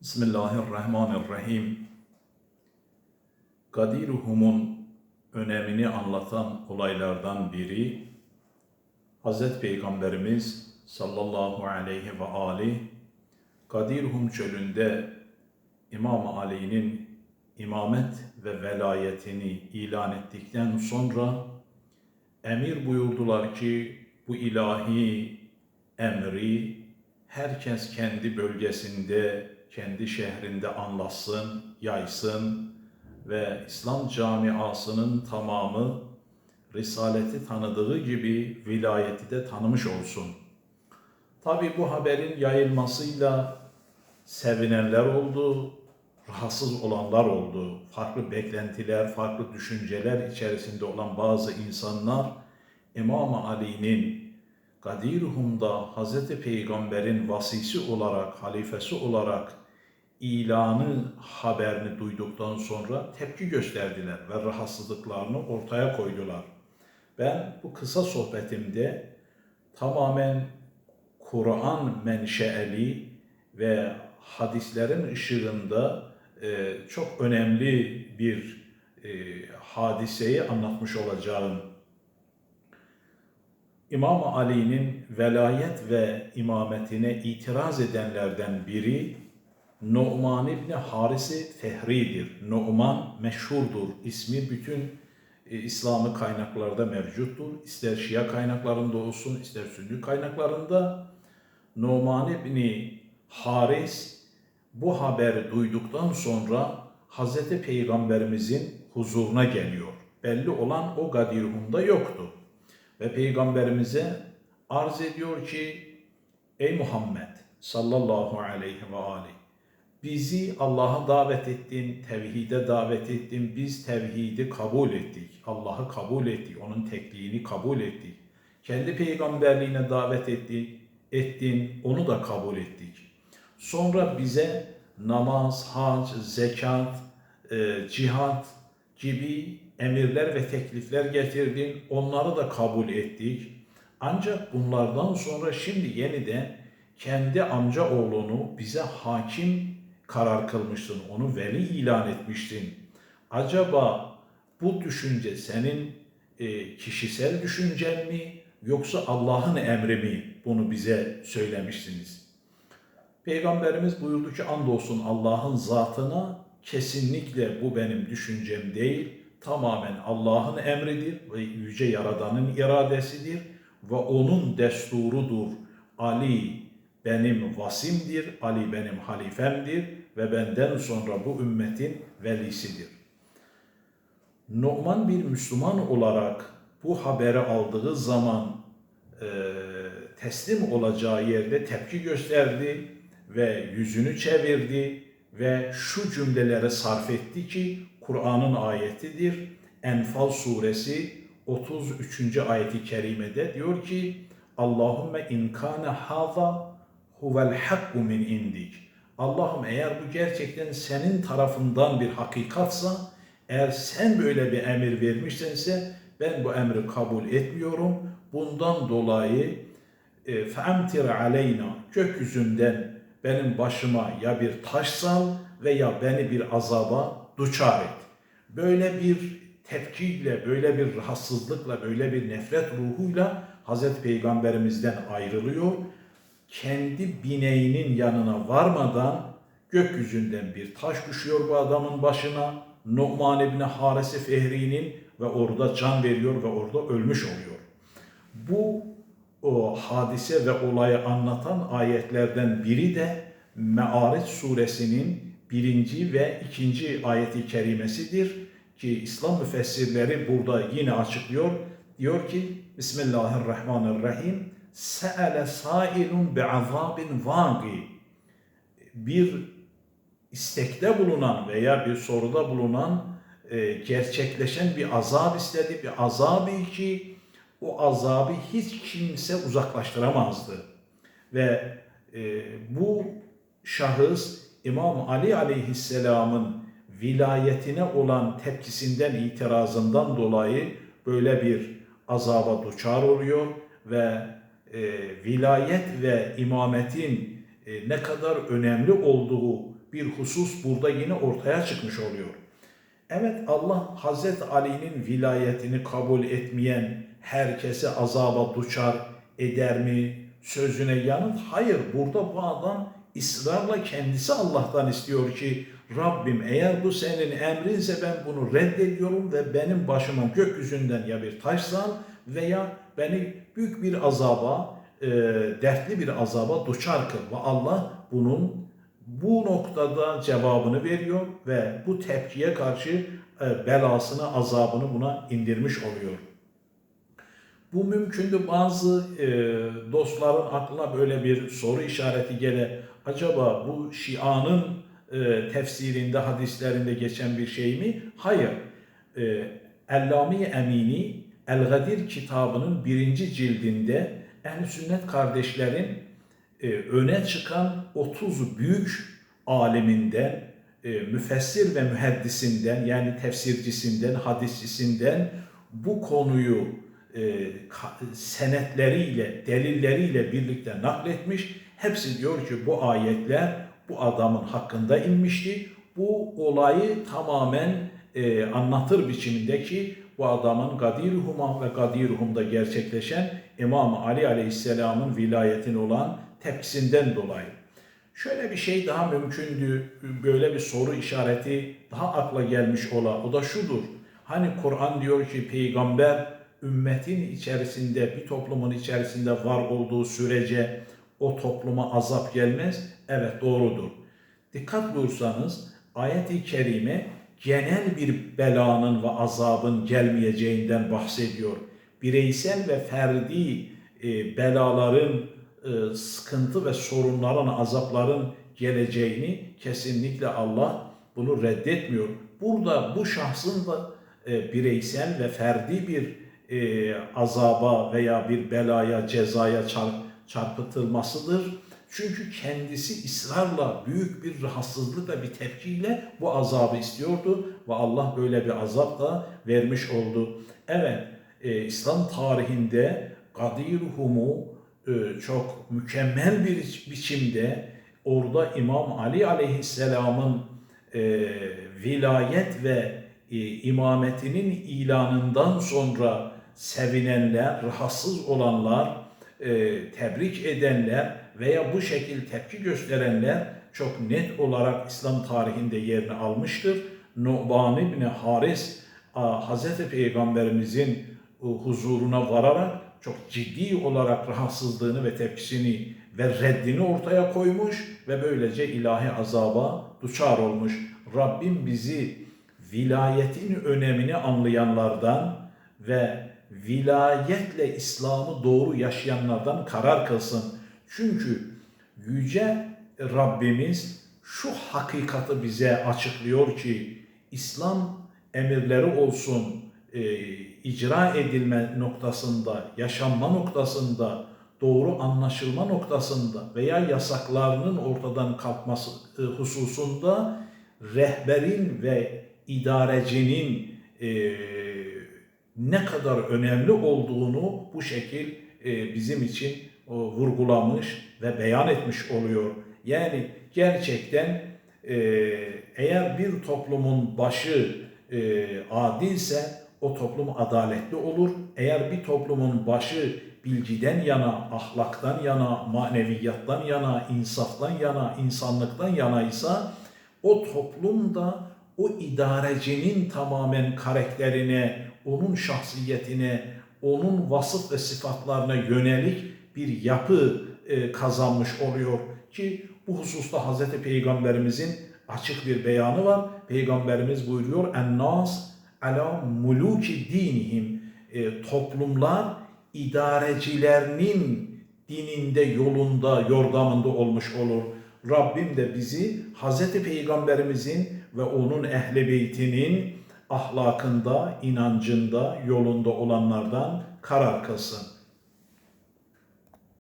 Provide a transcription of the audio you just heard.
Bismillahirrahmanirrahim. Kadiruhum'un önemini anlatan olaylardan biri Hz. Peygamberimiz sallallahu aleyhi ve ali Kadiruhum çölünde İmam Ali'nin imamet ve velayetini ilan ettikten sonra emir buyurdular ki bu ilahi emri herkes kendi bölgesinde, kendi şehrinde anlatsın, yaysın ve İslam camiasının tamamı Risaleti tanıdığı gibi vilayeti de tanımış olsun. Tabi bu haberin yayılmasıyla sevinenler oldu, rahatsız olanlar oldu. Farklı beklentiler, farklı düşünceler içerisinde olan bazı insanlar İmam Ali'nin Kadirhum'da Hz. Peygamber'in vasisi olarak, halifesi olarak ilanı haberini duyduktan sonra tepki gösterdiler ve rahatsızlıklarını ortaya koydular. Ben bu kısa sohbetimde tamamen Kur'an menşeeli ve hadislerin ışığında e, çok önemli bir e, hadiseyi anlatmış olacağım. İmam Ali'nin velayet ve imametine itiraz edenlerden biri Nu'man İbni Harisi Fehri'dir. Nu'man meşhurdur. İsmi bütün e, İslami kaynaklarda mevcuttur. İster Şia kaynaklarında olsun, ister Sünni kaynaklarında. Nu'man İbni Haris bu haberi duyduktan sonra Hz. Peygamberimizin huzuruna geliyor. Belli olan o Gadirhum'da yoktu. Ve Peygamberimize arz ediyor ki Ey Muhammed sallallahu aleyhi ve aleyhi bizi Allah'a davet ettin, tevhide davet ettin. Biz tevhidi kabul ettik. Allah'ı kabul ettik. Onun tekliğini kabul ettik. Kendi peygamberliğine davet ettik, ettin. Onu da kabul ettik. Sonra bize namaz, hac, zekat, e, cihat gibi emirler ve teklifler getirdin. Onları da kabul ettik. Ancak bunlardan sonra şimdi yeniden kendi amca oğlunu bize hakim karar kılmıştın. Onu veli ilan etmiştin. Acaba bu düşünce senin e, kişisel düşüncen mi yoksa Allah'ın emri mi bunu bize söylemiştiniz? Peygamberimiz buyurdu ki andolsun Allah'ın zatına kesinlikle bu benim düşüncem değil tamamen Allah'ın emridir ve yüce yaradanın iradesidir ve onun desturudur. Ali benim vasimdir, Ali benim halifemdir ve benden sonra bu ümmetin velisidir. Numan bir Müslüman olarak bu haberi aldığı zaman e, teslim olacağı yerde tepki gösterdi ve yüzünü çevirdi ve şu cümleleri sarf etti ki Kur'an'ın ayetidir. Enfal suresi 33. ayeti kerimede diyor ki Allahümme inkâne hâza huvel hakku min indik. Allah'ım eğer bu gerçekten senin tarafından bir hakikatsa, eğer sen böyle bir emir vermişsense ben bu emri kabul etmiyorum. Bundan dolayı e, fe'emtir aleyna gökyüzünden benim başıma ya bir taş sal veya beni bir azaba duçar et. Böyle bir tepkiyle, böyle bir rahatsızlıkla, böyle bir nefret ruhuyla Hazreti Peygamberimizden ayrılıyor. Kendi bineğinin yanına varmadan gökyüzünden bir taş düşüyor bu adamın başına. Nu'man İbni Haresi Fehri'nin ve orada can veriyor ve orada ölmüş oluyor. Bu o hadise ve olayı anlatan ayetlerden biri de Me'ariç suresinin birinci ve ikinci ayeti kerimesidir ki İslam müfessirleri burada yine açıklıyor. Diyor ki Bismillahirrahmanirrahim Se'ele sailun bi'azabin vagi bir istekte bulunan veya bir soruda bulunan e, gerçekleşen bir azap istedi. Bir azabı ki o azabı hiç kimse uzaklaştıramazdı. Ve e, bu şahıs İmam Ali aleyhisselamın vilayetine olan tepkisinden, itirazından dolayı böyle bir azaba duçar oluyor ve e, vilayet ve imametin e, ne kadar önemli olduğu bir husus burada yine ortaya çıkmış oluyor. Evet Allah Hazreti Ali'nin vilayetini kabul etmeyen herkese azaba duçar eder mi? Sözüne yanıt hayır. Burada bu adam ısrarla kendisi Allah'tan istiyor ki Rabbim eğer bu senin emrinse ben bunu reddediyorum ve benim başıma gökyüzünden ya bir taş sal veya beni büyük bir azaba, e, dertli bir azaba duçar kıl. Ve Allah bunun bu noktada cevabını veriyor ve bu tepkiye karşı e, belasını, azabını buna indirmiş oluyor. Bu mümkündü bazı e, dostların aklına böyle bir soru işareti gele. Acaba bu Şia'nın e, tefsirinde, hadislerinde geçen bir şey mi? Hayır. E, Ellami Emini El-Gadir kitabının birinci cildinde ehl Sünnet kardeşlerin e, öne çıkan 30 büyük aliminden, e, müfessir ve müheddisinden yani tefsircisinden, hadisçisinden bu konuyu e, senetleriyle, delilleriyle birlikte nakletmiş. Hepsi diyor ki bu ayetler bu adamın hakkında inmişti. Bu olayı tamamen e, anlatır biçimindeki bu adamın Gadiruhum'a ve Gadiruhum'da gerçekleşen İmam Ali Aleyhisselam'ın vilayetine olan tepkisinden dolayı. Şöyle bir şey daha mümkündü, böyle bir soru işareti daha akla gelmiş ola. O da şudur. Hani Kur'an diyor ki peygamber ümmetin içerisinde, bir toplumun içerisinde var olduğu sürece o topluma azap gelmez. Evet doğrudur. Dikkat buyursanız ayet-i kerime genel bir belanın ve azabın gelmeyeceğinden bahsediyor. Bireysel ve ferdi e, belaların, e, sıkıntı ve sorunların, azapların geleceğini kesinlikle Allah bunu reddetmiyor. Burada bu şahsın da e, bireysel ve ferdi bir azaba veya bir belaya, cezaya çarp, çarpıtılmasıdır. Çünkü kendisi ısrarla büyük bir rahatsızlık ve bir tepkiyle bu azabı istiyordu ve Allah böyle bir azap da vermiş oldu. Evet, e, İslam tarihinde Gadiruhum'u e, çok mükemmel bir biçimde orada İmam Ali Aleyhisselam'ın e, vilayet ve e, imametinin ilanından sonra sevinenler, rahatsız olanlar, e, tebrik edenler veya bu şekil tepki gösterenler çok net olarak İslam tarihinde yerini almıştır. Nu'ban İbni Haris Hazreti Peygamberimizin e, huzuruna vararak çok ciddi olarak rahatsızlığını ve tepkisini ve reddini ortaya koymuş ve böylece ilahi azaba duçar olmuş. Rabbim bizi vilayetin önemini anlayanlardan ve vilayetle İslam'ı doğru yaşayanlardan karar kılsın. Çünkü yüce Rabbimiz şu hakikati bize açıklıyor ki İslam emirleri olsun, e, icra edilme noktasında, yaşanma noktasında, doğru anlaşılma noktasında veya yasaklarının ortadan kalkması e, hususunda rehberin ve idarecinin e, ne kadar önemli olduğunu bu şekil e, bizim için vurgulamış ve beyan etmiş oluyor. Yani gerçekten e, eğer bir toplumun başı e, adilse o toplum adaletli olur. Eğer bir toplumun başı bilgiden yana, ahlaktan yana, maneviyattan yana, insaftan yana, insanlıktan yanaysa o toplum da o idarecinin tamamen karakterine, onun şahsiyetine, onun vasıf ve sıfatlarına yönelik bir yapı e, kazanmış oluyor ki bu hususta Hz. Peygamberimizin açık bir beyanı var. Peygamberimiz buyuruyor en-nas ala muluki dinihim e, toplumlar idarecilerinin dininde, yolunda, yordamında olmuş olur. Rabbim de bizi Hz. Peygamberimizin ve onun ehli beytinin ahlakında, inancında, yolunda olanlardan karar kılsın.